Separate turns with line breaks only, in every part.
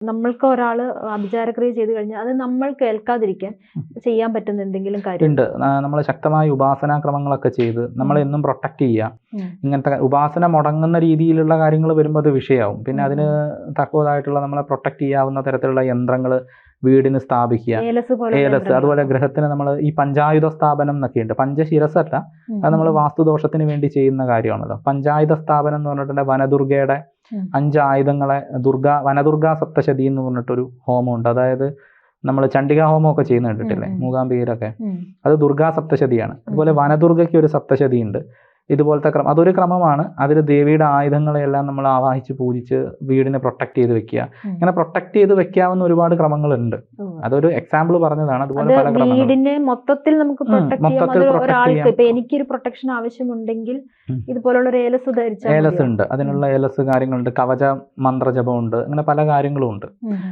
നമ്മൾക്ക് ഒരാൾ അഭിചാരക്രിയ ചെയ്ത് കഴിഞ്ഞാൽ അത് നമ്മൾ കേൾക്കാതിരിക്കാൻ ചെയ്യാൻ പറ്റുന്ന എന്തെങ്കിലും കാര്യം.
ഉണ്ട്. നമ്മൾ ശക്തമായ ഉപാസനാക്രമങ്ങളൊക്കെ ചെയ്ത് നമ്മൾ എന്നും പ്രൊട്ടക്റ്റ് ചെയ്യുക. ഇങ്ങനത്തെ ഉപാസന മുടങ്ങുന്ന രീതിയിലുള്ള കാര്യങ്ങൾ വരുമ്പോൾ അത് വിഷയമാവും പിന്നെ അതിന് തക്കതായിട്ടുള്ള നമ്മളെ പ്രൊട്ടക്റ്റ് ചെയ്യാവുന്ന തരത്തിലുള്ള യന്ത്രങ്ങൾ വീടിന് സ്ഥാപിക്കുക.
ഏലസ് പോലെ
ഏലസ് അതുപോലെ ഗ്രഹത്തിന് നമ്മൾ ഈ പഞ്ചായുധ സ്ഥാപനം എന്നൊക്കെ ഉണ്ട് പഞ്ചശിരസല്ല അത് നമ്മൾ വാസ്തുദോഷത്തിന് വേണ്ടി ചെയ്യുന്ന കാര്യമാണല്ലോ. പഞ്ചായുധ സ്ഥാപനം എന്ന് പറഞ്ഞിട്ടുണ്ടെങ്കിൽ വനദുർഗയുടെ. അഞ്ച് ആയുധങ്ങളെ ദുർഗ വനദുർഗാ സപ്തശതി എന്ന് പറഞ്ഞിട്ടൊരു ഹോമമുണ്ട്. അതായത് നമ്മൾ ചണ്ഡിക ഹോമമൊക്കെ ചെയ്യുന്ന കണ്ടിട്ടില്ലേ. മൂകാംബികയിലൊക്കെ. അത് ദുർഗാ സപ്തശതിയാണ്. അതുപോലെ വനദുർഗയ്ക്ക് ഒരു സപ്തശതി ഉണ്ട് ഇതുപോലത്തെ ക്രമം. അതൊരു ക്രമമാണ്. അതിൽ ദേവിയുടെ ആയുധങ്ങളെല്ലാം നമ്മൾ ആവാഹിച്ച് പൂജിച്ച് വീടിനെ പ്രൊട്ടക്ട് ചെയ്ത് വെക്കുക. ഇങ്ങനെ പ്രൊട്ടക്ട് ചെയ്ത് വെക്കാവുന്ന ഒരുപാട് ക്രമങ്ങളുണ്ട്. അതൊരു എക്സാമ്പിൾ പറഞ്ഞതാണ്. അതുപോലെ പല ക്രമങ്ങളും.
വീടിനെ മൊത്തത്തിൽ നമുക്ക്
മൊത്തത്തിൽ
ഒരാൾക്ക് എനിക്കൊരു പ്രൊട്ടക്ഷൻ ആവശ്യമുണ്ടെങ്കിൽ. ഇതുപോലുള്ള ഒരു ഏലസ് ധരിച്ചാൽ
ഏലസ് ഉണ്ട്. അതിനുള്ള ഏലസ് കാര്യങ്ങളുണ്ട്. കവച മന്ത്രജപമുണ്ട്. അങ്ങനെ പല കാര്യങ്ങളും ഉണ്ട്.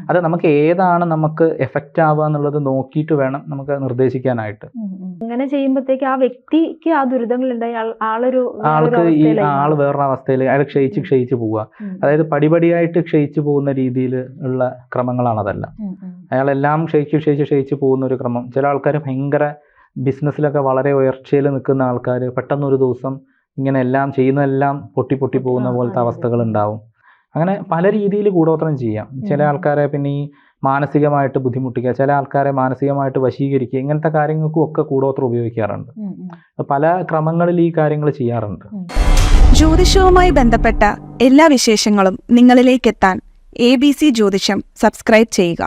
അത് നമുക്ക് ഏതാണ് നമുക്ക് എഫക്റ്റ് ആവുക എന്നുള്ളത് നോക്കിയിട്ട് വേണം നമുക്ക് നിർദ്ദേശിക്കാനായിട്ട്.
അങ്ങനെ ചെയ്യുമ്പോഴത്തേക്ക് ആ വ്യക്തിക്ക് ആ ദുരിതങ്ങൾ ആളൊരു
ആൾക്ക് ഈ ആൾ വേറൊരു അവസ്ഥയിൽ അയാൾ ക്ഷയിച്ച് ക്ഷയിച്ച് പോവുക. അതായത് പടിപടിയായിട്ട് ക്ഷയിച്ച് പോകുന്ന രീതിയിൽ ഉള്ള ക്രമങ്ങളാണ് അതെല്ലാം. അയാളെല്ലാം ക്ഷയിച്ച് ക്ഷയിച്ച് ക്ഷയിച്ച് പോകുന്ന ഒരു ക്രമം. ചില ആൾക്കാർ ഭയങ്കര ബിസിനസ്സിലൊക്കെ വളരെ ഉയർച്ചയിൽ നിൽക്കുന്ന ആൾക്കാർ പെട്ടെന്നൊരു ദിവസം ഇങ്ങനെ എല്ലാം ചെയ്യുന്നതെല്ലാം പൊട്ടി പൊട്ടി പോകുന്ന പോലത്തെ. അവസ്ഥകൾ ഉണ്ടാവും അങ്ങനെ പല രീതിയിൽ കൂടോത്രം ചെയ്യാം. ചില ആൾക്കാരെ പിന്നെ ഈ മാനസികമായിട്ട് ബുദ്ധിമുട്ടിക്കുക ചില ആൾക്കാരെ മാനസികമായിട്ട് വശീകരിക്കുക ഇങ്ങനത്തെ കാര്യങ്ങൾക്കും ഒക്കെ കൂടോത്രം ഉപയോഗിക്കാറുണ്ട്. പല ക്രമങ്ങളിൽ ഈ കാര്യങ്ങൾ ചെയ്യാറുണ്ട്.
ജ്യോതിഷവുമായി ബന്ധപ്പെട്ട എല്ലാ വിശേഷങ്ങളും നിങ്ങളിലേക്കെത്താൻ എ ബി സി ജ്യോതിഷം സബ്സ്ക്രൈബ് ചെയ്യുക.